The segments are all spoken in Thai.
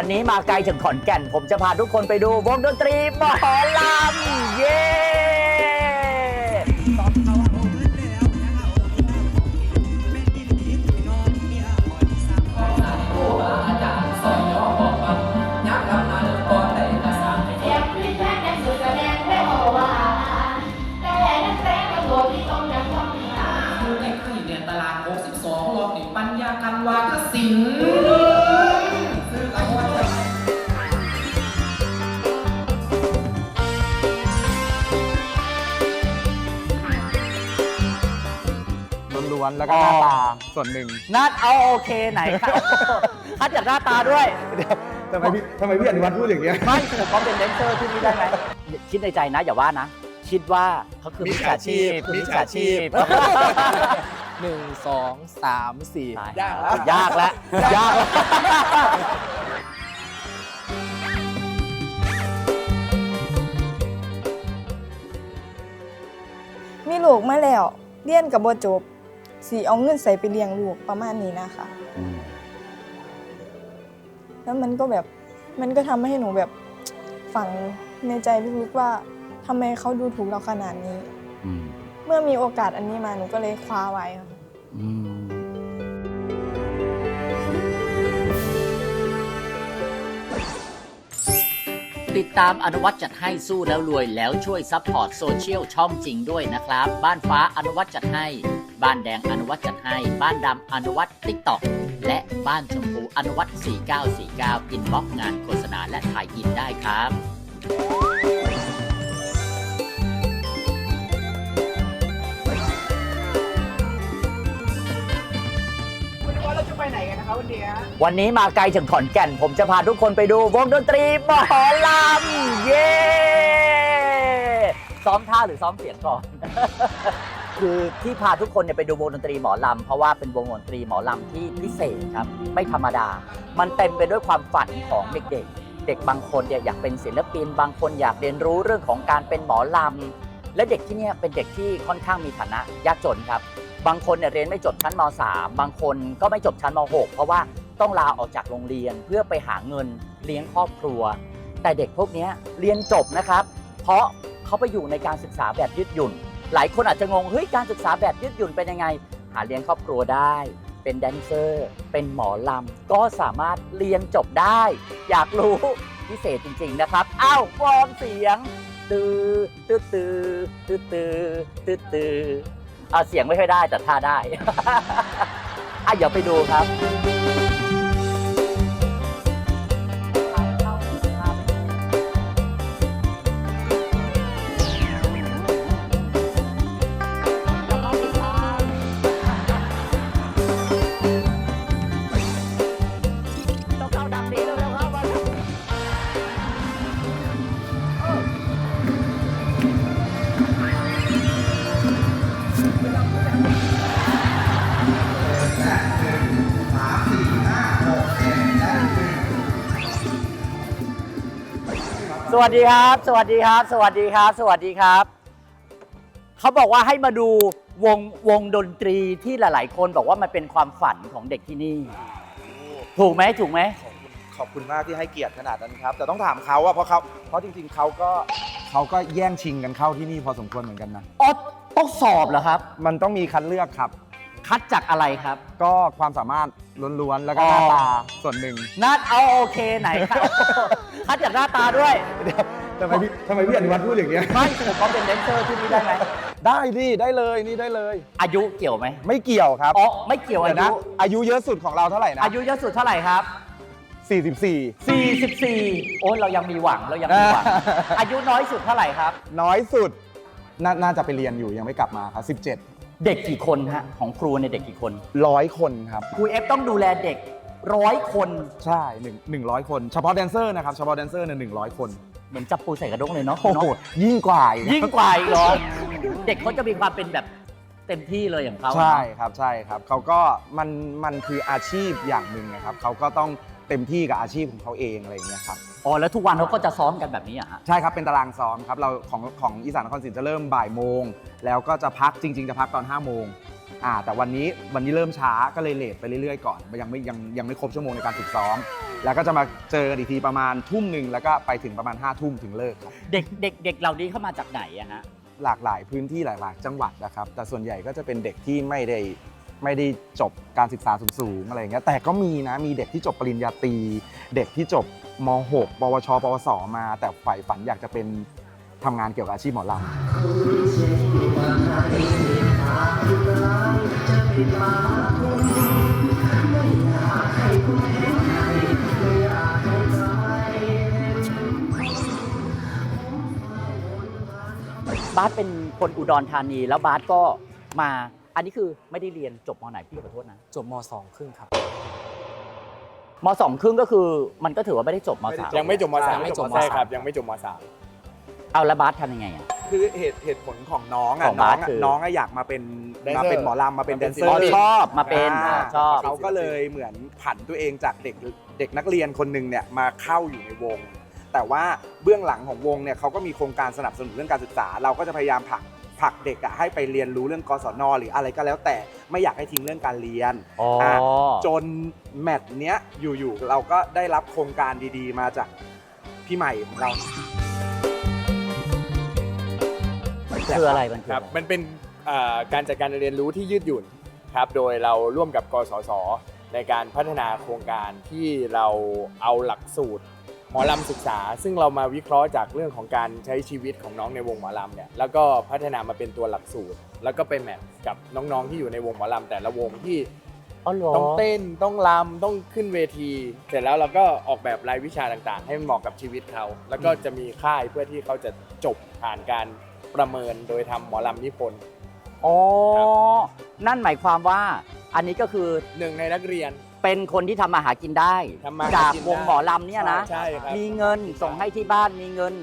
วันนี้มาไกลถึงขอนแก่น ผมจะพาทุกคนไปดูวงดนตรีหมอลำเย้ วนๆแล้วก็หน้าตาส่วนหนึ่งนัดเอาโอเคไหนครับคัดจากหน้าตาด้วยทำไมพี่ทำไมพี่อนุวัฒน์พูดอย่างเงี้ยไม่คือเขาเป็นแดนเซอร์ที่นี่ได้ไหมคิดในใจนะอย่าว่านะ คิดว่าเขาคือมิมิจจฉาฉาชีชีพพมิจฉาชีพหนึ่งสองสามสี่ตายยากยากแล้วยากแล้วมีลูกมาแล้วเรียนกับบ่จบ สีเอาเงินใส่ไปเลี้ยงลูกประมาณนี้นะคะแล้วมันก็แบบมันก็ทำให้หนูแบบฝังในใจลึกๆว่าทำไมเขาดูถูกเราขนาดนี้ อืมเมื่อมีโอกาสอันนี้มาหนูก็เลยคว้าไว้ค่ะ อืมติดตามอนุวัตจัดให้สู้แล้วรวยแล้วช่วยซัพพอร์ตโซเชียลช่องจริงด้วยนะครับ บ้านฟ้าอนุวัตจัดให้ บ้านแดงอนุวัตจัดให้ บ้านดำอนุวัตติ๊กต็อกและบ้านชมพูอนุวัต4949 อินบ็อกงานโฆษณาและถ่ายอินได้ครับวันนี้มาไกลถึงขอนแก่น ผมจะพาทุกคนไปดูวงดนตรีหมอลำ เย้ ซ้อมท่าหรือซ้อมเสียงก่อน คือที่พาทุกคนเนี่ยไปดูวงดนตรีหมอลำเพราะว่าเป็นวงดนตรีหมอลำที่พิเศษครับ ไม่ธรรมดา มันเต็มไปด้วยความฝันของเด็กๆ เด็กบางคนเนี่ยอยากเป็นศิลปิน บางคนอยากเรียนรู้เรื่องของการเป็นหมอลำและเด็กที่เนี่ยเป็นเด็กที่ค่อนข้างมีฐานะยากจนครับ บางคนเนี่ยเรียนไม่จบชั้นม .3 บางคนก็ไม่จบชั้นม .6 เพราะว่าต้องลาออกจากโรงเรียนเพื่อไปหาเงินเลี้ยงครอบครัว แต่เด็กพวกนี้เรียนจบนะครับ เพราะเขาไปอยู่ในการศึกษาแบบยืดหยุ่น หลายคนอาจจะงงเฮ้ยการศึกษาแบบยืดหยุ่นเป็นยังไง หาเลี้ยงครอบครัวได้ เป็นแดนเซอร์ เป็นหมอลำ ก็สามารถเรียนจบได้ อยากรู้พิเศษจริงๆนะครับ อ้าวฟอร์มเสียงตือตือตือตือตือตือตืออะเสียงไม่ค่อยได้แต่ท่าได้ อะเดี๋ยวไปดูครับ สวัสดีครับ สวัสดีครับ สวัสดีครับ สวัสดีครับ เขาบอกว่าให้มาดูวงวงดนตรีที่หลาย ๆ คนบอกว่ามันเป็นความฝันของเด็กที่นี่ ถูกไหมถูกไหม ขอบคุณมากที่ให้เกียรติขนาดนั้นครับ แต่ต้องถามเขาว่าเพราะเขาเพราะจริง ๆเขาก็เขาก็แย่งชิงกันเข้าที่นี่พอสมควรเหมือนกันนะ อ๋อต้องสอบเหรอครับ มันต้องมีคัดเลือกครับ คัดจากอะไรครับ ก็ความสามารถล้วนๆ แล้วก็หน้าตาส่วนหนึ่งนัดเอาโอเคไหนครับ คัดจากหน้าตาด้วยทำไมพี่ทำไมพี่อนุวัฒน์พูดอย่างเงี้ยไม่คือเขาเป็นแดนเซอร์ที่นี่ได้ไหมได้ดิได้เลยนี่ได้เลย อายุเกี่ยวไหมไม่เกี่ยวครับอ๋อไม่เกี่ยวอาเดี๋ยวนะยุอายุเยอะสุดของเราเท่าไหร่นะอายุเยอะสุดเท่าไหร่ครับ44 44 โอ้เรายังมีหวังเรายังมีหวัง อายุน้อยสุดเท่าไหร่ครับ น้อยสุดนาน่าจะไปเรียนอยู่ยังไม่กลับมาครับ 17 เด็กกี่คนฮะของครูในยเด็กกี่คน ร้อยคนครับ ครูเอฟต้องดูแลเด็กร้อยคนใช่หนึ่งหนึ่งร้อยคน เฉพาะแดนเซอร์นะครับ เฉพาะแดนเซอร์เนี่ยหนึ่งร้อยคน เหมือนจับปูใส่กระด้งเลยเนาะโอ้โหยิ่งกว่าอีกยิ่งกว่าอีกเหรอเด็กเขาจะมีความเป็นแบบเต็มที่เลยอย่างเขาใช่ครับใช่ครับเขาก็มันมันคืออาชีพอย่างหนึ่งนะครับเขาก็ต้องเต็มที่กับอาชีพของเขาเองอะไรอย่างเงี้ยครับ อ๋อแล้วทุกวันเขาก็จะซ้อมกันแบบนี้อะฮะ ใช่ครับ เป็นตารางซ้อมครับเราของของอีสานนครศรีจะเริ่มบ่ายโมง แล้วก็จะพักจริง ๆ จะพักตอน5้าโมงอ่าแต่วันนี้วันนี้เริ่มช้าก็เลยเลทไปเรื่อยๆก่อนยังไม่ยังยังไม่ครบชั่วโมงในการฝึกซ้อม แล้วก็จะมาเจอกันอีกทีประมาณทุ่มหนึ่งแล้วก็ไปถึงประมาณ5้าทุ่มถึงเลิกครับเด็กเด็กเด็กเหล่านี้เข้ามาจากไหนอะฮะ หลากหลายพื้นที่หลาก ๆ จังหวัดนะครับ แต่ส่วนใหญ่ก็จะเป็นเด็กที่ไม่ได้ไม่ได้จบการศึกษาสูงๆอะไรอย่างเงี้ยแต่ก็มีนะมีเด็กที่จบปริญญาตรีเด็กที่จบ ม .6 ปวช ปวส มา แต่ใฝ่ฝันอยากจะเป็นทำงานเกี่ยวกับอาชีพหมอลำบาสเป็นคนอุดรธานี แล้วบาสก็มา อันนี้คือไม่ได้เรียนจบมไหนพี่ขอโทษนะ จบมสองครึ่งครับ มสองครึ่งก็คือมันก็ถือว่าไม่ได้จบมสาม ยังไม่จบมสามยังไม่จบมใช่สามครับยังไม่จบมสาม เอาแล้วบาสทำยังไงอะ คือเหตุเหตุผลของน้องขอะองน้บาอสงอะคือ น้องอะอยากมาเป็นแดนเซอร์มาเป็นหมอลำมาเป็นแดนเซออ๋อร์ชอบมาเป็นอ่าอ่าชอบ เขาก็เลยเหมือนผันตัวเองจากเด็กเด็กนักเรียนคนหนึ่งเนี่ยมาเข้าอยู่ในวง แต่ว่าเบื้องหลังของวงเนี่ยเขาก็มีโครงการสนับสนุนเรื่องการศึกษา เราก็จะพยายามผลัก ผลักเด็กอะให้ไปเรียนรู้เรื่องกศนหรืออะไรก็แล้วแต่ไม่อยากให้ทิ้งเรื่องการเรียนอ๋อะจนแมตช์เนี้ยอยู่ๆเราก็ได้รับโครงการดีๆ มาจากพี่ใหม่ของเราคืออะไรมันคือครับอะไรมันเป็นเอ่อการจัดการเรียนรู้ที่ยืดหยุ่นครับโดยเราร่วมกับกสศในการพัฒนาโครงการที่เราเอาหลักสูตร หมอลำศึกษา ซึ่งเรามาวิเคราะห์จากเรื่องของการใช้ชีวิตของน้องในวงหมอลำเนี่ยแล้วก็พัฒนามาเป็นตัวหลักสูตร แล้วก็ไปแมทช์กับน้องๆที่อยู่ในวงหมอลำแต่ละวงที่อ๋อเหรอต้องเต้นต้องรำต้องขึ้นเวที เสร็จแล้วเราก็ออกแบบรายวิชาต่างๆ ให้มันเหมาะกับชีวิตเขา แล้วก็จะมีค่ายเพื่อที่เขาจะจบผ่านการประเมินโดยทำหมอลำนิพนธ์ อ๋อครับนั่นหมายความว่า อันนี้ก็คือหนึ่งในนักเรียน เป็นคนที่ทำมาหากินได้ทำมาหาจากกินวงได้หมอลำเนี่ยนะ ใช่ครับ มีเงินส่งให้ที่บ้านมีเงิน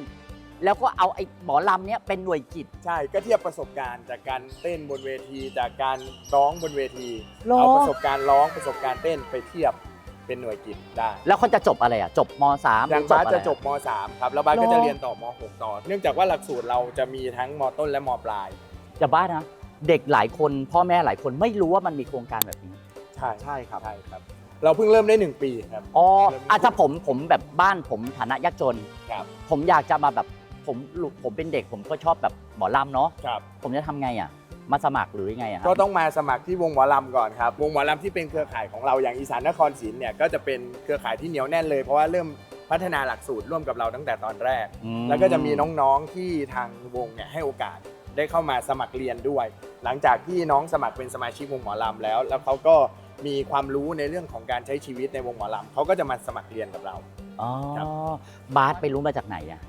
แล้วก็เอาไอ้หมอลำเนี่ยเป็นหน่วยกิจ ใช่ก็เทียบประสบการณ์จากการเต้นบนเวทีจากการร้องบนเวทีหรอ เอาประสบการณ์ร้องประสบการณ์เต้นไปเทียบเป็นหน่วยกิจได้แล้วเขาจะจบอะไรอะจบมสามอย่างหรืบาสอจะอไรจบม .3 ครับแล้วบาสก็หรอจะเรียนต่อม .6 ต่อ เนื่องจากว่าหลักสูตรเราจะมีทั้งมต้นและมปลาย จะบ้านะ เด็กหลายคนพ่อแม่หลายคนไม่รู้ว่ามันมีโครงการแบบนี้ ใช่ใช่ครับ ใช่ครับ เราเพิ่งเริ่มได้1ปีครับ อ๋อเริ่มมีอะถ้าผมผมแบบบ้านผมฐานะยากจน ครับ ผมอยากจะมาแบบผมผมเป็นเด็กผมก็ชอบแบบหมอลำเนาะครับ ผมจะทำไงอะ มาสมัครหรือยังไงอะครับก็ต้องมาสมัครที่วงหมอลำก่อนครับ วงหมอลำที่เป็นเครือข่ายของเราอย่างอีสานนครศรีเนี่ยก็จะเป็นเครือข่ายที่เหนียวแน่นเลยเพราะว่าเริ่มพัฒนาหลักสูตรร่วมกับเราตั้งแต่ตอนแรกอืมแล้วก็จะมีน้องๆที่ทางวงเนี่ยให้โอกาสได้เข้ามาสมัครเรียนด้วย หลังจากที่น้องสมัครเป็นสมาชิกวงหมอลำแล้ว แล้วเขาก็ มีความรู้ในเรื่องของการใช้ชีวิตในวงหมอลำเขาก็จะมาสมัครเรียนกับเรา อ๋อ ครับ บาสไปรู้มาจากไหนอะ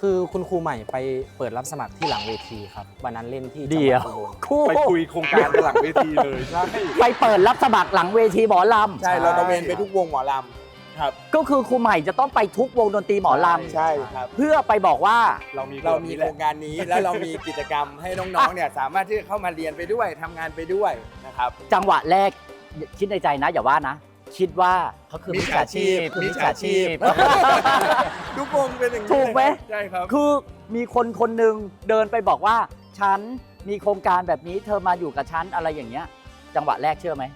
คือคุณครูใหม่ไปเปิดรับสมัครที่หลังเวทีครับวันนั้นเล่นที่จังเดี๋หยวัวดอุบลคู่ไปคุยโครงการกันหลังเวทีเลยใช่ไปเปิดรับสมัครหลังเวทีหมอลำใช่เราตระเวนไปทุกวงหมอลำครับก็คือครูใหม่จะต้องไปทุกวงดนตรีหมอลใช่ครับำเพื่อไปบอกว่า เรามีเรามีโครงการนี้แล้วเรามีกิจกรรมให้น้องๆเนี่ยสามารถที่จะเข้ามาเรียนไปด้วยทำงานไปด้วยนะครับ จังหวะแรก คิดในใจนะ อย่าว่านะ คิดว่าเขาคือมิมิจจฉาฉาชีชีพพคือมิมิจจฉาฉาชีชีพพทุกวงเป็นอย่างนี้ถูกไหมเลยครับใช่ครับ คือมีคนคนหนึ่งเดินไปบอกว่าฉันมีโครงการแบบนี้เธอมาอยู่กับฉันอะไรอย่างเงี้ย จังหวะแรกเชื่อไหม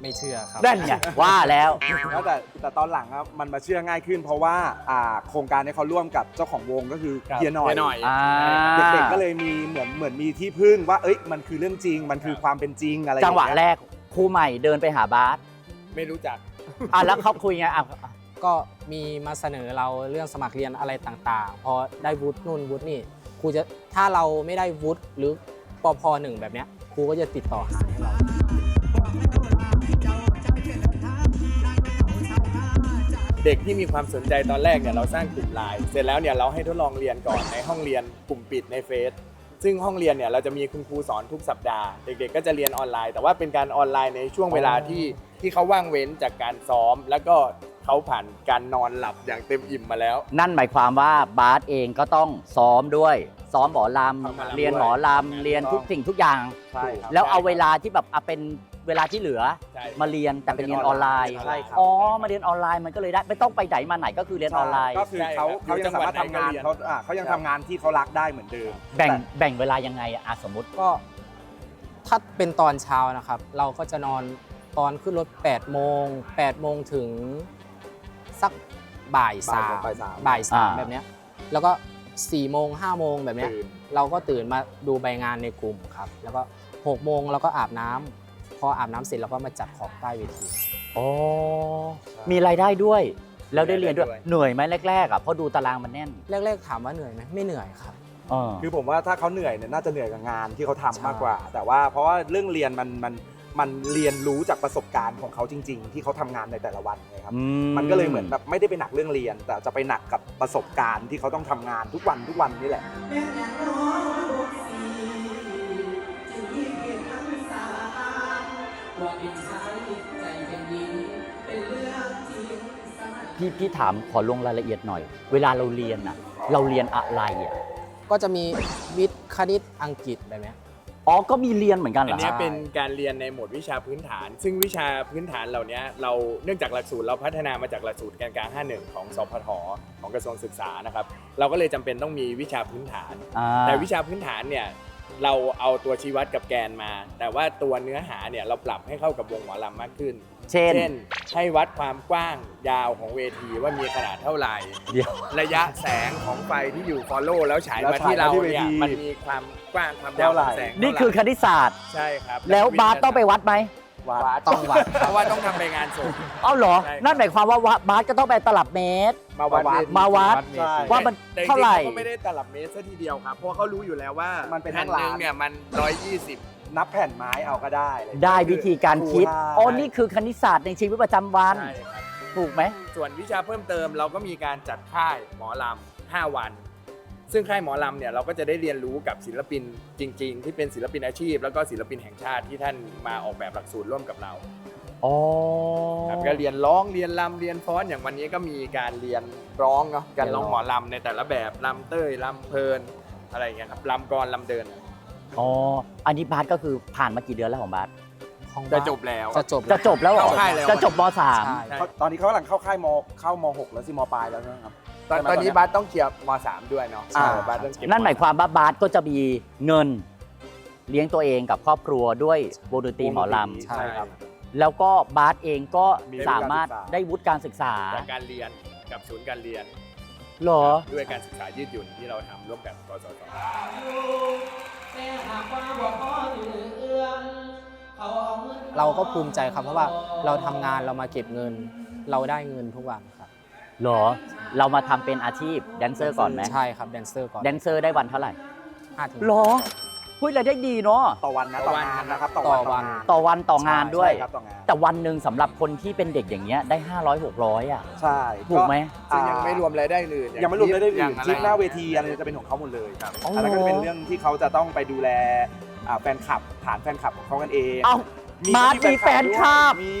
ไม่เชื่อครับ นั่นไงว่าแล้ว แล้วแต่แต่ตอนหลังอะมันมาเชื่อง่ายขึ้น เพราะว่าอ่าโครงการเนี้เขาร่วมกับเจ้าของวงก็คือครับเฮียหน่อยเฮียหน่อย อ่า เด็กๆก็เลยมีเหมือนเหมือนมีที่พึ่งว่า เอ้ยมันคือเรื่องจริง มันคือความเป็นจริงอะไรจังหวะอย่าแรเยก ครูใหม่เดินไปหาบาสไม่รู้จัก อะแล้วเขาคุยไงอะก็มีมาเสนอเราเรื่องสมัครเรียนอะไรต่างๆ พอได้วุฒินู่นวุฒินี่ครูจะถ้าเราไม่ได้วุฒิหรือปพหนึ่งแบบเนี้ยครูก็จะติดต่อหาให้เรา เด็กที่มีความสนใจตอนแรกเนี่ยเราสร้างกลุ่มไลน์เสร็จแล้วเนี่ยเราให้ทดลองเรียนก่อนในห้องเรียนกลุ่มปิดในเฟซ ซึ่งห้องเรียนเนี่ยเราจะมีคุณครูสอนทุกสัปดาห์ เด็กๆ ก็จะเรียนออนไลน์ แต่ว่าเป็นการออนไลน์ในช่วงเวลาที่ที่เขาว่างเว้นจากการซ้อม แล้วก็เขาผ่านการนอนหลับอย่างเต็มอิ่มมาแล้ว นั่นหมายความว่าบาสเองก็ต้องซ้อมด้วย ซ้อมหมอลซ้อมหมอำลำเรียนหมอลำเรียนทุกสิ่งทุกอย่าง ใช่ครับ แล้วเอาเวลาที่แบบอะเป็น เวลาที่เหลือใช่ มาเรียนแต่เป็นเรียนออนไลน์ใช่ครับ อ๋อมาเรียนออนไลน์มันก็เลยได้ไม่ต้องไปไหนมาไหนก็คือเรียนออนไลน์ ก็คือเขาใช่ครับเขายังสามารถทำงานอยู่จังหวัดไหนก็เรียนเขาอ่าเขายังทำงานที่เขารักได้เหมือนเดิม แบ่งแบ่งเวลายังไงอะอะสมมติก็ถ้าเป็นตอนเช้านะครับ เราก็จะนอนตอนขึ้นรถ8โมง8โมงถึงสักบ่ายสามบ่ายสามบ่ายสามอ่าแบบเนี้ยแล้วก็4โมง5โมงแบบเนี้ยตื่น เราก็ตื่นมาดูใบงานในกลุ่มครับ แล้วก็6โมงเราก็อาบน้ำพ ออาบน้ำเสร็จเราก็มาจัดของใต้เวที อ๋อ มีรายได้ด้วย แล้วได้เรียนด้วยได้ด้วย เหนื่อยไหมแรกๆอะเพราะดูตารางมันแน่นแรกๆถามว่าเหนื่อยไหมไม่เหนื่อยครับเออคือผมว่าถ้าเขาเหนื่อยเนี่ยน่าจะเหนื่อยกับงานที่เขาทำใช่ มากกว่า แต่ว่าเพราะว่าเรื่องเรียนมันมันมันเรียนรู้จากประสบการณ์ของเขาจริง ๆ ที่เขาทำงานในแต่ละวันไงครับ มันก็เลยเหมือนแบบไม่ได้ไปหนักเรื่องเรียน แต่จะไปหนักกับประสบการณ์ที่เขาต้องทำงานทุกวันทุกวันนี่แหละ พี่พี่ถามขอลงรายละเอียดหน่อย เวลาเราเรียนอะเราเรียนอะไรอะก็จะมีวิทย์คณิตอังกฤษแบบเนี้ย อ๋อก็มีเรียนเหมือนกันเหรอัอนเนี้ยฮะ เป็นการเรียนในหมวดวิชาพื้นฐาน ซึ่งวิชาพื้นฐานเหล่านี้เราเนื่องจากหลักสูตรเราพัฒนามาจากหลักสูตรแกนกลาง 51 ของสพทของกระทรวงศึกษานะครับ เราก็เลยจำเป็นต้องมีวิชาพื้นฐาน อ่าแต่วิชาพื้นฐานเนี่ย เราเอาตัวชี้วัดกับแกนมา แต่ว่าตัวเนื้อหาเนี่ยเราปรับให้เข้ากับวงหมอลำมากขึ้น เช่น ให้วัดความกว้างยาวของเวทีว่ามีขนาดเท่าไหร่ เดี๋ยว ระยะแสงของไฟที่อยู่ follow แล้วฉายแล้วมาฉายที่เรามาที่เวเนี่ยทีมันมีความกว้างความยาวของแสงนี่คือคเท่าไหร่ณิตศาสตร์ ใช่ครับ แล้วบาสต้องไปวัดไหม วัดต้องวัดเพราะว่าต้องทำไปงานศพ เอ้าเหรอ ใช่ครับ นั่นหมายความว่าบาสก็ต้องไปตลับเมตร มาวัดมาวัดเวทีมาวัดเวทีใช่ ว่ามันแต่จริงๆเท่าไหร่ ขก็ไม่ได้ตลับเมตรซะทีเดียวครับ เพราะว่าเขารู้อยู่แล้วว่ามันเป็นแผ่นทั้งหนึ่งร้านเนี่ยมัน 120 นับแผ่นไม้เอาก็ได้อะไรอย่างเงี้ยได้วิธีการคิดใช่อ๋อนี่คือคณิตศาสตร์ในชีวิตประจำวัน ใช่ครับ ถูกไหม ส่วนวิชาเพิ่มเติมเราก็มีการจัดค่ายหมอลำ5วัน ซึ่งค่ายหมอลำเนี่ยเราก็จะได้เรียนรู้กับศิลปินจริง ๆ ที่เป็นศิลปินอาชีพ แล้วก็ศิลปินแห่งชาติที่ท่านมาออกแบบหลักสูตรร่วมกับเราอ๋อครับก็เรียนร้องเรียนรำเรียนฟ้อนอย่างวันนี้ก็มีการเรียนร้องเนาะการร้องหมอลำในแต่ละแบบลำเต้ยลำเพลินอะไรอย่างเงี้ยครับลำกรลำเดินอ๋ออันนี้บาสก็คือผ่านมากี่เดือนแล้วของบาสของจะบ้านจบแล้ว จะจบจะจบแล้วเหรอเข้าค่ายแล้ว จะจบมสามใช่ใช่เขาตอนนี้เขากำลังเข้าค่ายมเข้ามหกแล้วสิมปลายแล้วนะครับ ตอนใช่ไหมตอนนี้ตอนเนี้ยบัสต้องเคลียร์มสามด้วยเนาะอ่าเออบัสต้องเก็บนั่นหมายความว่าบาสก็จะมีเงินเลี้ยงตัวเองกับครอบครัวด้วยวงดนตรีหมอลใช่ครับำแล้วก็บาสเองก็มีสามารถได้วุฒิการศึกษาจากการเรียนกับศูนย์การเรียนเหรอ ด้วยการศึกษายืดหยุ่นที่เราทำร่วมกับกสทเราก็ภูมิใจครับเพราะว่าเราทำงานเรามาเก็บเงิน เราได้เงินทุกวันครับเหรอ เรามาทำเป็นอาชีพแดนเซอร์ก่อนไหมใช่ครับแดนเซอร์ก่อนแดนเซอร์ได้วันเท่าไหร่ห้าถึงเหรอหุ้ยรายได้ดีเนาะต่อวันนะต่องานนะครับต่อต่อวัวันนต่อวันต่องานด้วย ใช่ครับต่องานแต่วันหนึ่งสำหรับคนที่เป็นเด็กอย่างเงี้ยได้ 500 600 อะ ใช่ถูกไหม ซึ่งยังไม่รวมรายได้อื่นอยังไม่รวมได้ได้อย่าอื่งนอะไรทริปหน้าเวทีอะไรจะเป็นของเขาหมดเลยครับอ๋ออั อันนั้นก็จะเป็นเรื่องที่เขาจะต้องไปดูแลอ่าแฟนคลับฐานแฟนคลับของเขากันเอง เอ้า บาสมีแฟนคลับ มี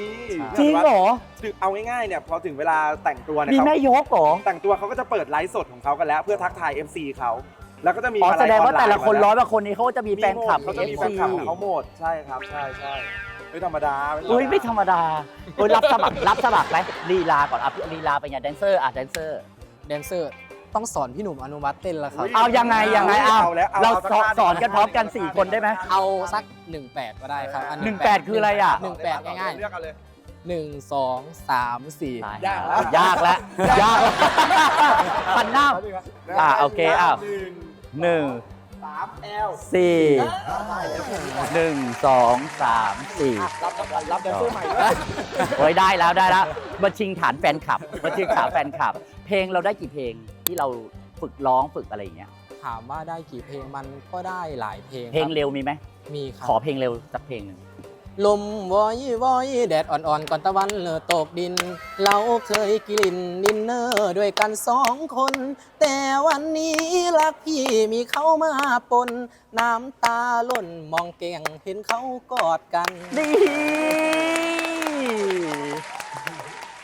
จริงเหรอถึงเอาง่ายๆเนี่ยพอถึงเวลาแต่งตัวเนี่ยมีเขาแม่ยกเหรอ แต่งตัวเขาก็จะเปิดไลฟ์สดของเขากันแล้ว เพื่อทักทาย MC เขาแล้วก็จะมีอ๋ออะไรแสดงว่าแต่ละคนอร้ออยไน์กว่าคนนี้เขาก็จะมีมีแฟนคลับเขาจะมีแฟนคลับของเขาหมดใช่ครับใช่ใช่ไม่ธรรมดาธรรมดาเฮ้ยไม่ธรรมดาเฮ้ยรับสมัครรับสมัครไหมลีลาก่อนอะลีลาเป็นไงแดนเซอร์อะแดนเซอร์ แดนเซอร์ ต้องสอนพี่หนุ่มอนุวัฒน์เต้นแล้วครับ เอายังไงยังไงเอาเอาแล้วเอาเราเอาสักสอนท่าสอนกันพร้อมกันหนึ่ง4คนได้ไหม เอาสัก 18 ก็ได้ครับอัหนึ่งแปดคืออะไรอะ หนึ่งแปดง่ายเลือกเอาเลยๆหนึ่งสองสามสี่ตายยากยากแล้วยากแล้วพันหน้า อะโอเคอ้าว หนึ่งสามแอลสี่หนึ่งสองสามสี่รับรับแดนเซอร์ใหม่ด้วย โอ้ยได้แล้วได้แล้วมาชิงฐานแฟนคลับมาชิงฐานแฟนคลับ เพลงเราได้กี่เพลงที่เราฝึกร้องฝึกอะไรอย่างเงี้ย ถามว่าได้กี่เพลงมันก็ได้หลายเพลงเพลงครับเร็วมีไหม มีครับ ขอเพลงเร็วสักเพลงหนึ่ง ลมวอยวอยแดดอ่อนๆ ก่อนตะวันเลอตกดิน เราเคยกินดินเนอร์ด้วยกันสองคน แต่วันนี้รักพี่มีเขามาปน น้ำตาล่นมองเก่งเห็นเขากอดกัน ดี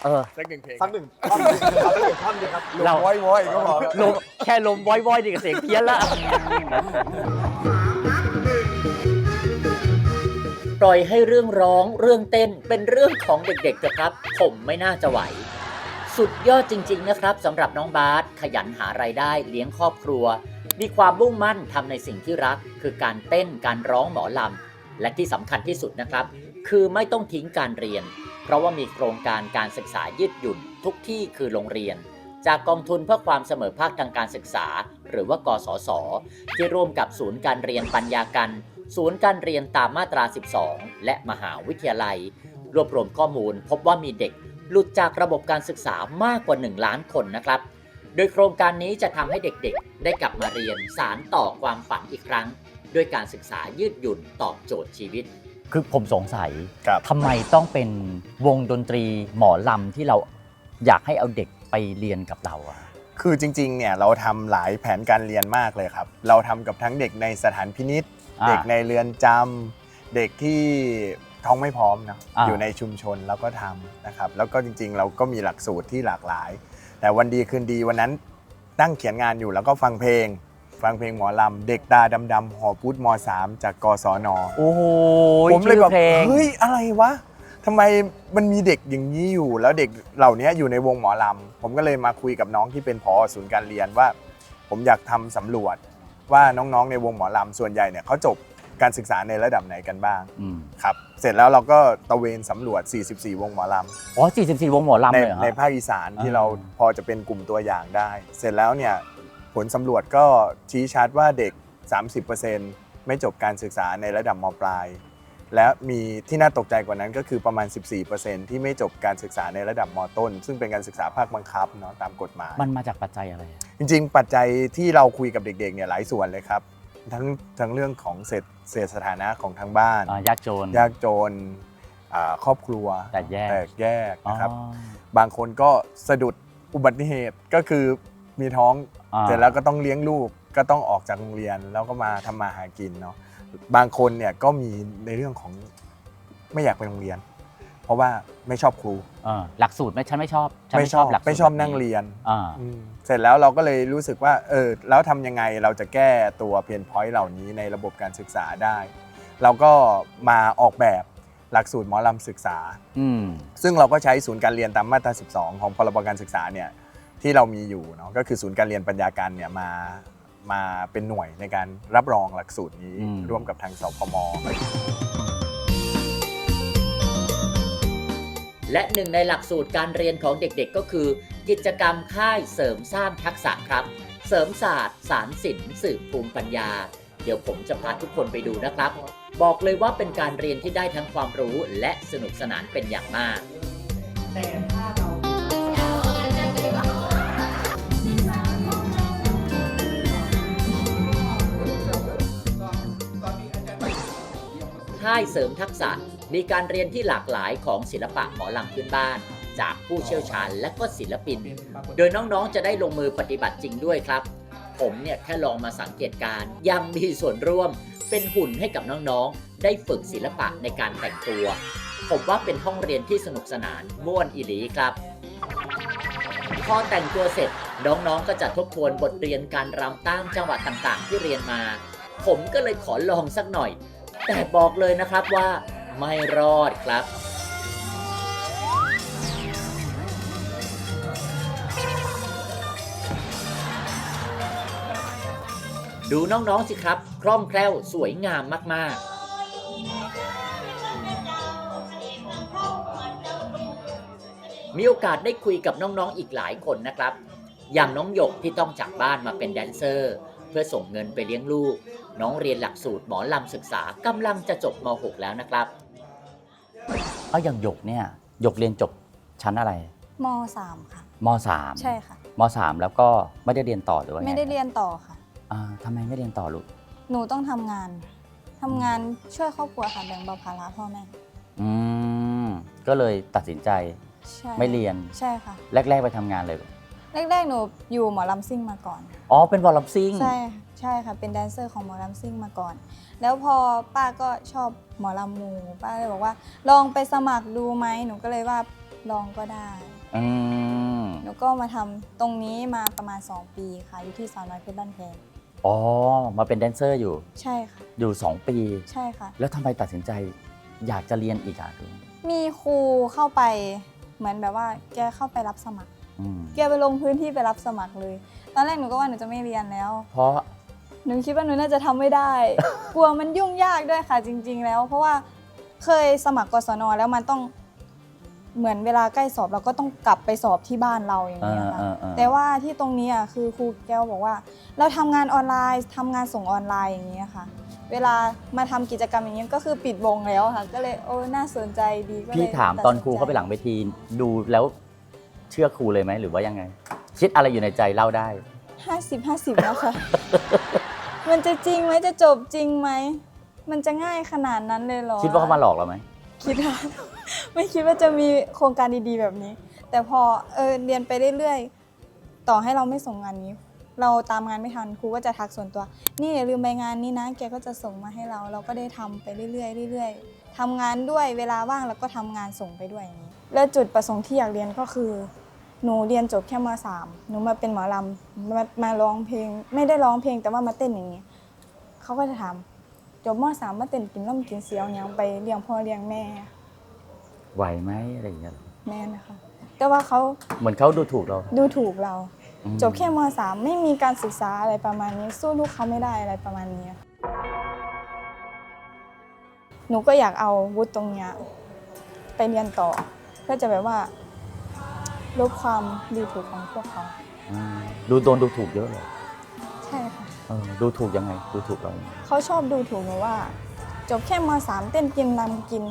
เออ สักหนึ่งเพลงสักหนึ่งท่อนเอาสักหนึ่งท่อนดีครับเราวอยวอยก็พอลมแค่ลมว้อยๆดีกับเสียงเพี้ยนละ ปล่อยให้เรื่องร้องเรื่องเต้นเป็นเรื่องของเด็กๆเถอะครับ ผมไม่น่าจะไหว สุดยอดจริง ๆ นะครับสำหรับน้องบาสขยันหารายได้เลี้ยงครอบครัว มีความมุ่งมั่นทำในสิ่งที่รัก คือการเต้นการร้องหมอลำและที่สำคัญที่สุดนะครับ คือไม่ต้องทิ้งการเรียนเพ ราะว่ามีโครงการการศึกษายืดหยุ่นทุกที่คือโรงเรียน จากกองทุนเพื่อความเสมอภาคทางการศึกษา หรือว่ากสศที่ร่วมกับศูนย์การเรียนปัญญากันศูนย์การเรียนตามมาตรา 12 และมหาวิทยาลัย รวบรวมข้อมูลพบว่ามีเด็กหลุดจากระบบการศึกษามากกว่า 1 ล้านคนนะครับ โดยโครงการนี้จะทำให้เด็กๆ ได้กลับมาเรียนสารต่อความฝันอีกครั้ง ด้วยการศึกษายืดหยุ่นตอบโจทย์ชีวิต คือผมสงสัยครับ ทำไมต้องเป็นวงดนตรีหมอลำที่เราอยากให้เอาเด็กไปเรียนกับเราอะ คือจริงๆ เนี่ยเราทำหลายแผนการเรียนมากเลยครับ เราทำกับทั้งเด็กในสถานพินิษอ่าเด็กในเรือนจำเด็กที่ท้องไม่พร้อมเนอะอ่า อยู่ในชุมชนเราก็ทำนะครับ แล้วก็จริงๆ เราก็มีหลักสูตรที่หลากหลาย แต่วันดีคืนดีวันนั้นนั่งเขียนงานอยู่แล้วก็ฟังเพลง ฟังเพลงหมอลำ เด็กตาดำๆหอพุทธม 3 จากกศน โอ้โหผมเลยแบบชื่อเพลงเฮ้ยอะไรวะทำไมมันมีเด็กอย่างนี้อยู่ แล้วเด็กเหล่านี้อยู่ในวงหมอลำ ผมก็เลยมาคุยกับน้องที่เป็นพอศูนย์การเรียนว่า ผมอยากทำสำรวจว่าน้องๆในวงหมอลำส่วนใหญ่เนี่ยเขาจบการศึกษาในระดับไหนกันบ้างอืมครับ เสร็จแล้วเราก็ตระเวนสำรวจ 44 วงหมอลำ อ๋อ44 วงหมอลำในเลยเหรอในฮะ ภาคอีสานที่อ่า เราพอจะเป็นกลุ่มตัวอย่างได้ เสร็จแล้วเนี่ย ผลสำรวจก็ชี้ชัดว่าเด็ก 30%ไม่จบการศึกษาในระดับมปลาย และมีที่น่าตกใจกว่านั้นก็คือประมาณ 14%ที่ไม่จบการศึกษาในระดับมต้น ซึ่งเป็นการศึกษาภาคบังคับเนาะตามกฎหมาย มันมาจากปัจจัยอะไรอะจริงๆ ปัจจัยที่เราคุยกับเด็กๆเนี่ยหลายส่วนเลยครับ ทั้งทั้งเรื่องของเศรษฐเศรษฐสถานะของทางบ้าน อ่ายากจน ยากจนอ่าครอบครัวแตกแยกแตกแยกนะครับ อ๋อบางคนก็สะดุดอุบัติเหตุก็คือมีท้อง อ่า เสร็จแล้วก็ต้องเลี้ยงลูกก็ต้องออกจากโรงเรียนแล้วก็มาทำมาหากินเนาะบางคนเนี่ยก็มีในเรื่องของไม่อยากไปโรงเรียน เพราะว่าไม่ชอบครูเออหลักสูตรไม่ฉันไม่ชอบฉันไม่ชอบหลักสูตรไม่ชอบแบบนั่งเรียนอ่าอืมเสร็จแล้วเราก็เลยรู้สึกว่าเออแล้วทำยังไงเราจะแก้ตัวเพนพอยต์เหล่านี้ในระบบการศึกษาได้ เราก็มาออกแบบหลักสูตรหมอลำศึกษา อืมซึ่งเราก็ใช้ศูนย์การเรียนตามมาตรา 12 ของพรบการศึกษาเนี่ย ที่เรามีอยู่เนาะก็คือศูนย์การเรียนปัญญาการเนี่ยมามาเป็นหน่วยในการรับรองหลักสูตรนี้อืม ร่วมกับทางสพม และหนึ่งในหลักสูตรการเรียนของเด็กๆก็คือ กิจกรรมค่ายเสริมสร้างทักษะครับ เสริมศาสตร์ สารศิลป์สืบภูมิปัญญา เดี๋ยวผมจะพาทุกคนไปดูนะครับ บอกเลยว่าเป็นการเรียนที่ได้ทั้งความรู้และสนุกสนานเป็นอย่างมาก ค่ายเสริมทักษะ มีการเรียนที่หลากหลายของศิลปะหมอลำพื้นบ้าน จากผู้เชี่ยวชาญและก็ศิลปิน โดยน้องๆจะได้ลงมือปฏิบัติจริงด้วยครับ ผมเนี่ยแค่ลองมาสังเกตการ์ยังมีส่วนร่วม เป็นหุ่นให้กับน้องๆ ได้ฝึกศิลปะในการแต่งตัว ผมว่าเป็นห้องเรียนที่สนุกสนานม่วนอีหลีครับพอแต่งตัวเสร็จน้องๆ ก็จะทบทวนบทเรียนการรำตามจังหวะต่างๆ ที่เรียนมา ผมก็เลยขอลองสักหน่อย แต่บอกเลยนะครับว่าไม่รอดครับดูน้องๆสิครับ คล่องแคล่วสวยงามมากๆ มีโอกาสได้คุยกับน้องๆอีกหลายคนนะครับ อย่างน้องหยกที่ต้องจากบ้านมาเป็นแดนเซอร์ เพื่อส่งเงินไปเลี้ยงลูก น้องเรียนหลักสูตรหมอลำศึกษากำลังจะจบม .6 แล้วนะครับ เอาอย่างหยกเนี่ยหยกเรียนจบชั้นอะไรมสามค่ะม .3 ใช่ค่ะม .3 แล้วก็ไม่ได้เรียนต่อหรือว่างไม่ได้เรียนต่อค่ะ อ่าทำไมไม่เรียนต่อลูกหนูต้องทำงานทำงานช่วยครอบครัวค่ะแบ่งเบาภาระพ่อแม่อืมก็เลยตัดสินใจใช่ไม่เรียนใช่ค่ะ แรก ๆ ไปทำงานเลยเหรอ แรกๆหนูอยู่หมอลำซิ่งมาก่อน อ๋อ เป็นวอลลัมซิ่ง ใช่ใช่ค่ะ เป็นแดนเซอร์ของหมอลำซิ่งมาก่อน แล้วพอป้าก็ชอบหมอลำหมูป้าเลยบอกว่า ลองไปสมัครดูไหมหนูก็เลยว่าลองก็ได้ อืม หนูก็มาทำตรงนี้มาประมาณ 2 ปีค่ะ อยู่ที่สาวน้อยเพชรบ้านแพงอ๋อ มาเป็นแดนเซอร์อยู่ ใช่ค่ะ อยู่ 2 ปี ใช่ค่ะ แล้วทำไมตัดสินใจอยากจะเรียนอีกอะลูกมีครูเข้าไปเหมือนแบบว่าแกเข้าไปรับสมัครอืม แกไปลงพื้นที่ไปรับสมัครเลย ตอนแรกหนูก็ว่าหนูจะไม่เรียนแล้ว เพราะหนูคิดว่าหนูน่าจะทำไม่ได้ กลัวมันยุ่งยากด้วยค่ะจริง ๆ แล้ว เพราะว่าเคยสมัครกศนแล้วมันต้องเหมือนเวลาใกล้สอบเราก็ต้องกลับไปสอบที่บ้านเราอย่างเอเงี้อยค่ะเออเออแต่ว่าที่ตรงนี้อะคือครูแก้วบอกว่า เราทำงานออนไลน์ทำงานส่งออนไลน์อย่างเงี้ยค่ะ เวลามาทำกิจกรรมอย่างเงี้ยก็คือปิดวงแล้วค่ะ ก็เลยโอ้น่าสนใจดีก็เลยพี่ถามตอนครูเข้าไปหลังเวทีดูแล้ว เชื่อครูเลยไหมหรือว่ายังไง คิดอะไรอยู่ในใจเล่าได้ ห้าสิบห้าสิบแล้วค่ะ มันจะจริงไหมจะจบจริงไหม มันจะง่ายขนาดนั้นเลยเหรอคิดว่าเขามาหลอกเราไหมคิดว่า ไม่คิดว่าจะมีโครงการดีๆแบบนี้ แต่พอเออเรียนไปเรื่อยๆ ต่อให้เราไม่ส่งงานนี้ เราตามงานไม่ทันครูก็จะทักส่วนตัว นี่อย่าลืมใบงานนี้นะ แกก็จะส่งมาให้เรา เราก็ได้ทำไปเรื่อยๆเรื่อยๆทำงานด้วยเวลาว่างแล้วก็ทำงานส่งไปด้วยอย่างนี้ แล้วจุดประสงค์ที่อยากเรียนก็คือ หนูเรียนจบแค่มสามหนูมาเป็นหมอลำมามาร้องเพลง ไม่ได้ร้องเพลงแต่ว่ามาเต้นอย่างนี้เขาก็จะถามจบมสามมาเต้นกินล่มกินเสียวเนี่ยงไปเลี้ยงพ่อเลี้ยงแม่ไหวไหมอะไรอย่างเงี้ยแม่นะคะ แต่ว่าเขาเหมือนเขาดูถูกเรา ดูถูกเราอืมจบแค่มสามไม่มีการศึกษาอะไรประมาณนี้ สู้ลูกเขาไม่ได้อะไรประมาณนี้ หนูก็อยากเอาวุฒิตรงเนี้ยไปเรียนต่อเพื่อจะแบบว่า ลบความดูถูกของพวกเขา อืมดูโดนดูถูกเยอะเลยใช่ค่ะ เออดูถูกยังไง ดูถูกเรายังไงเขาชอบดูถูกหนูว่า จบแค่มสามเต้นกินรำกิน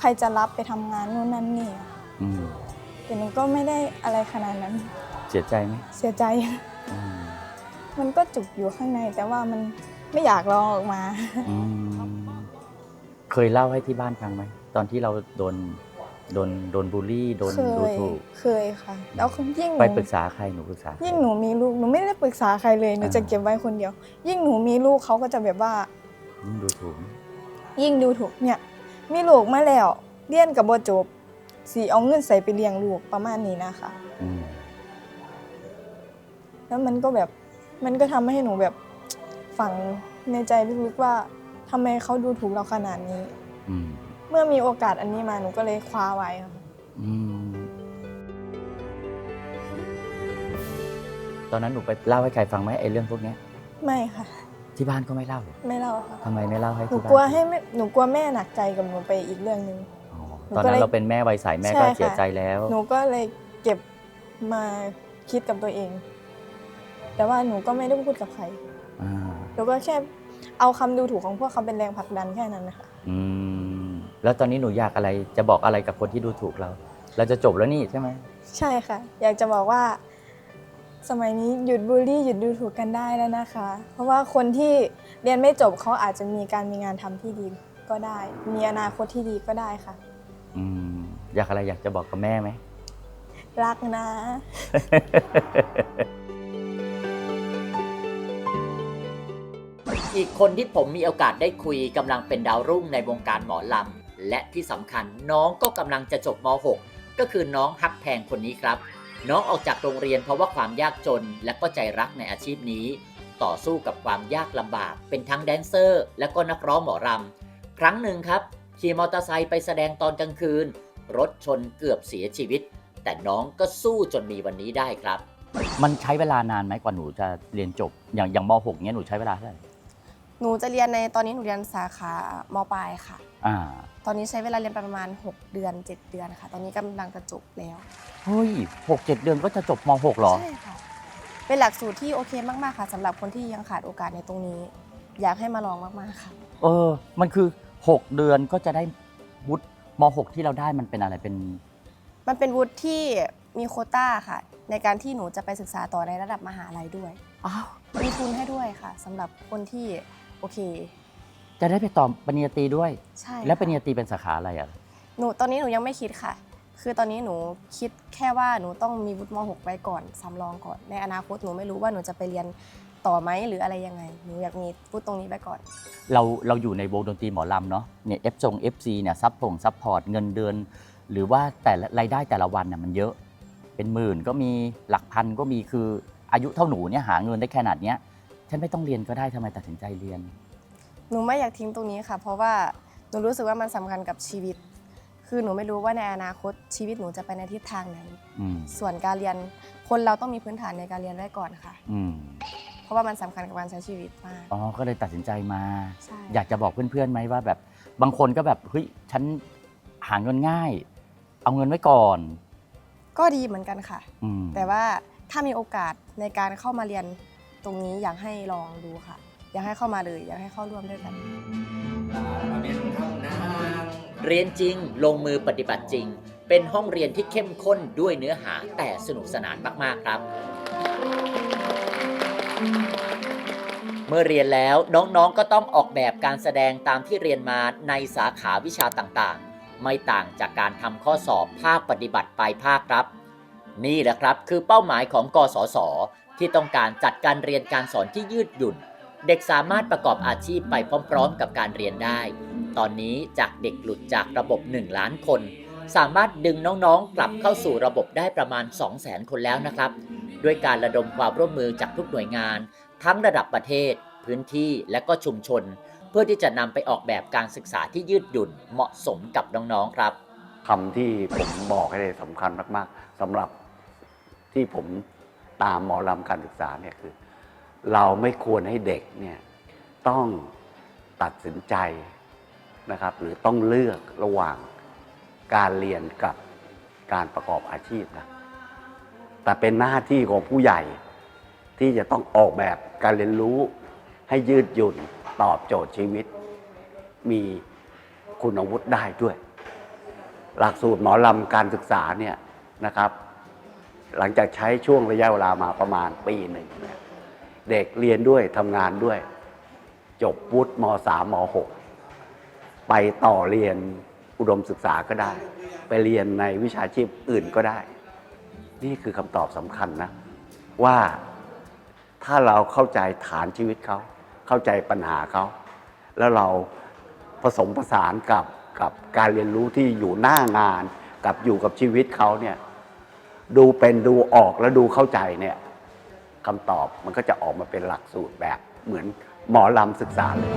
ใครจะรับไปทำงานนู่นนั่นนี่อืมแต่หนูก็ไม่ได้อะไรขนาดนั้น เสียใจไหมเสียใจ อืมมันก็จุกอยู่ข้างใน แต่ว่ามันไม่อยากร้องออกมา อืมเคยเล่าให้ที่บ้านฟังไหมตอนที่เราโดน โดนโดนบูลลี่โดนเคดูยถูก เคยค่ะแล้วคือยิ่งหนู ไปปรึกษาใครหนูปรึกษาใคร ยิ่งหนูมีลูกหนูไม่ได้ปรึกษาใครเลยหนูอ่า จะเก็บไว้คนเดียว ยิ่งหนูมีลูกเขาก็จะแบบว่าอืมดูถูก ยิ่งดูถูกเนี่ย มีลูกมาแล้วเรียนกับบ่จบสีเอาเงินใส่ไปเลี้ยงลูกประมาณนี้นะคะ อืมแล้วมันก็แบบมันก็ทำให้หนูแบบ ฝังในใจลึกๆว่าทำไมเขาดูถูกเราขนาดนี้อื มเมื่อมีโอกาสอันนี้มาหนูก็เลยคว้าไว้ค่ะอืมตอนนั้นหนูไปเล่าให้ใครฟังไหมไอ้เรื่องพวกเนี้ยไม่ค่ะ ที่บ้านก็ไม่เล่าเหรอไม่เล่าค่ะทำไมไม่เล่าให้หนูที่บ้านกลัวให้แม่หนูกลัวแม่หนักใจกับหนูไปอีกเรื่องหนึ่ง อ๋อหนูตอนก็นั้นเลยเราเป็นแม่วัยใสแม่ใช่ก็ค่ะ เสียใจแล้ว หนูก็เลยเก็บมาคิดกับตัวเอง แต่ว่าหนูก็ไม่ได้พูดกับใครอ่า หนูก็แค่เอาคำดูถูกของพวกเขาเป็นแรงผลักดันแค่นั้นนะคะ อืม แล้วตอนนี้หนูอยากอะไรจะบอกอะไรกับคนที่ดูถูกเรา เราจะจบแล้วนี่ใช่ไหมใช่ค่ะ อยากจะบอกว่า สมัยนี้หยุดบูลลี่หยุดดูถูกกันได้แล้วนะคะ เพราะว่าคนที่เรียนไม่จบเขาอาจจะมีการมีงานทำที่ดีก็ได้ มีอนาคตที่ดีก็ได้ค่ะ อืมอยากอะไรอยากจะบอกกับแม่ไหมรักนะอีกคนที่ผมมีโอกาสได้คุยกำลังเป็นดาวรุ่งในวงการหมอลำ และที่สำคัญน้องก็กำลังจะจบม .6 ก็คือน้องฮักแพงคนนี้ครับ น้องออกจากโรงเรียนเพราะว่าความยากจนและก็ใจรักในอาชีพนี้ ต่อสู้กับความยากลำบาก เป็นทั้งแดนเซอร์ และก็นักร้องหมอรำครั้งหนึ่งครับขี่มอเตอร์ไซค์ไปแสดงตอนกลางคืน รถชนเกือบเสียชีวิต แต่น้องก็สู้จนมีวันนี้ได้ครับ มันใช้เวลานานไหมกว่าหนูจะเรียนจบอย่างอย่างม .6 เนี้ยหนูใช้เวลาเท่าไหร่ หนูจะเรียนในตอนนี้หนูเรียนสาขามปลายค่ะ อ่า ตอนนี้ใช้เวลาเรียนไปประมาณ 6 เดือน 7 เดือนค่ะ ตอนนี้กำลังจะจบแล้วเฮ้ยหกเจ็ดเดือนก็จะจบม .6 หรอ ใช่ค่ะ เป็นหลักสูตรที่โอเคมาก ๆ ค่ะสำหรับคนที่ยังขาดโอกาสในตรงนี้ อยากให้มาลองมาก ๆ ค่ะ เออ มันคือ6เดือนก็จะได้วุฒิม .6 ที่เราได้มันเป็นอะไรเป็น มันเป็นวุฒิที่มีโควต้าค่ะ ในการที่หนูจะไปศึกษาต่อในระดับมหาลัยด้วย อ้าว มีทุนให้ด้วยค่ะสำหรับคนที่ โอเค จะได้ไปต่อปริญญาตรีด้วย ใช่แล้วปริญค่ะญาตรีเป็นสาขาอะไรอะหนูตอนนี้หนูยังไม่คิดค่ะ คือตอนนี้หนูคิดแค่ว่าหนูต้องมีวุฒิม .6 ไว้ก่อนสำรองก่อน ในอนาคตหนูไม่รู้ว่าหนูจะไปเรียนต่อไหมหรืออะไรยังไง หนูอยากมีวุฒิตรงนี้ไว้ก่อน เราเราอยู่ในวงดนตรีหมอลำเนาะเนี่ยเอฟจงเอฟซีเนี่ยซับผงซับพอร์ตเงินเดือน หรือว่าแต่ละรายได้แต่ละวันน่ะมันเยอะ เป็นหมื่นก็มีหลักพันก็มีคืออายุเท่าหนูเนี่ยหาเงินได้ขนาดเนี้ย ฉันไม่ต้องเรียนก็ได้ทำไมตัดสินใจเรียน หนูไม่อยากทิ้งตรงนี้ค่ะ เพราะว่าหนูรู้สึกว่ามันสำคัญกับชีวิต คือหนูไม่รู้ว่าในอนาคตชีวิตหนูจะไปในทิศทางไหน อืมส่วนการเรียนคนเราต้องมีพื้นฐานในการเรียนไว้ก่อนค่ะ อืมเพราะว่ามันสำคัญกับการใช้ชีวิตมากอ๋อก็เลยตัดสินใจมา ใช่อยากจะบอกเพื่อนๆไหมว่าแบบบางคนก็แบบเฮ้ยฉันหาเงินง่าย เอาเงินไว้ก่อนก็ดีเหมือนกันค่ะ อืมแต่ว่าถ้ามีโอกาสในการเข้ามาเรียน ตรงนี้อยากให้ลองดูค่ะ อยากให้เข้ามาเลย อยากให้เข้าร่วมด้วยกัน เรียนจริง ลงมือปฏิบัติจริง เป็นห้องเรียนที่เข้มข้นด้วยเนื้อหาแต่สนุกสนานมากๆครับ เมื่อเรียนแล้วน้องๆก็ต้องออกแบบการแสดงตามที่เรียนมาในสาขาวิชาต่างๆ ไม่ต่างจากการทำข้อสอบภาคปฏิบัติปลายภาคครับ นี่แหละครับคือเป้าหมายของกสศ ที่ต้องการจัดการเรียนการสอนที่ยืดหยุ่น เด็กสามารถประกอบอาชีพไปพร้อมๆ กับการเรียนได้ ตอนนี้จากเด็กหลุดจากระบบ 1 ล้านคน สามารถดึงน้องๆ กลับเข้าสู่ระบบได้ประมาณ 200,000คนแล้วนะครับ ด้วยการระดมความร่วมมือจากทุกหน่วยงาน ทั้งระดับประเทศ พื้นที่และก็ชุมชน เพื่อที่จะนำไปออกแบบการศึกษาที่ยืดหยุ่นเหมาะสมกับน้องๆครับคำที่ผมบอกให้ได้สำคัญมาก ๆสำหรับที่ผม ตามหมอลำการศึกษาเนี่ยคือ เราไม่ควรให้เด็กเนี่ยต้องตัดสินใจนะครับ หรือต้องเลือกระหว่างการเรียนกับการประกอบอาชีพนะแต่เป็นหน้าที่ของผู้ใหญ่ที่จะต้องออกแบบการเรียนรู้ให้ยืดหยุ่นตอบโจทย์ชีวิต มีคุณอาวุฒิได้ด้วย หลักสูตรหมอลำการศึกษาเนี่ยนะครับ หลังจากใช้ช่วงระยะเวลามาประมาณปีหนึ่งเด็กเรียนด้วยทำงานด้วย จบวุฒิมสามมหกไปต่อเรียนอุดมศึกษาก็ได้ ไปเรียนในวิชาชีพอื่นก็ได้ นี่คือคำตอบสำคัญนะ ว่าถ้าเราเข้าใจฐานชีวิตเขาเข้าใจปัญหาเขาแล้วเราผสมผสานกับกับการเรียนรู้ที่อยู่หน้างานกับอยู่กับชีวิตเขาเนี่ย ดูเป็นดูออกแล้วดูเข้าใจเนี่ยคำตอบมันก็จะออกมาเป็นหลักสูตรแบบเหมือนหมอลำศึกษาเลย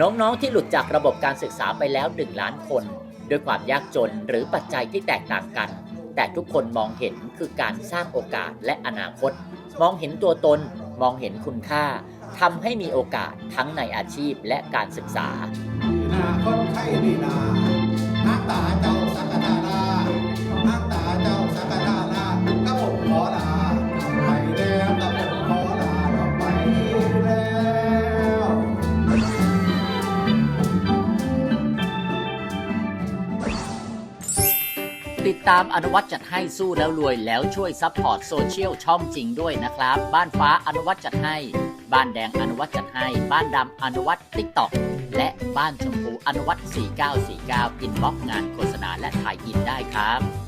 น้องๆที่หลุดจากระบบการศึกษาไปแล้ว 1 ล้านคน ด้วยความยากจนหรือปัจจัยที่แตกต่างกัน แต่ทุกคนมองเห็นคือการสร้างโอกาสและอนาคต มองเห็นตัวตน มองเห็นคุณค่าทำให้มีโอกาสทั้งในอาชีพและการศึกษานาคนไข้ดีนานักตาเจ้าสักดา ตามอนุวัตจัดให้สู้แล้วรวยแล้วช่วยซัพพอร์ตโซเชียลช่องจริงด้วยนะครับ บ้านฟ้าอนุวัตจัดให้ บ้านแดงอนุวัตจัดให้ บ้านดำอนุวัตติ๊กต็อกและบ้านชมพูอนุวัต4949อินบ็อกงานโฆษณาและถ่ายอินได้ครับ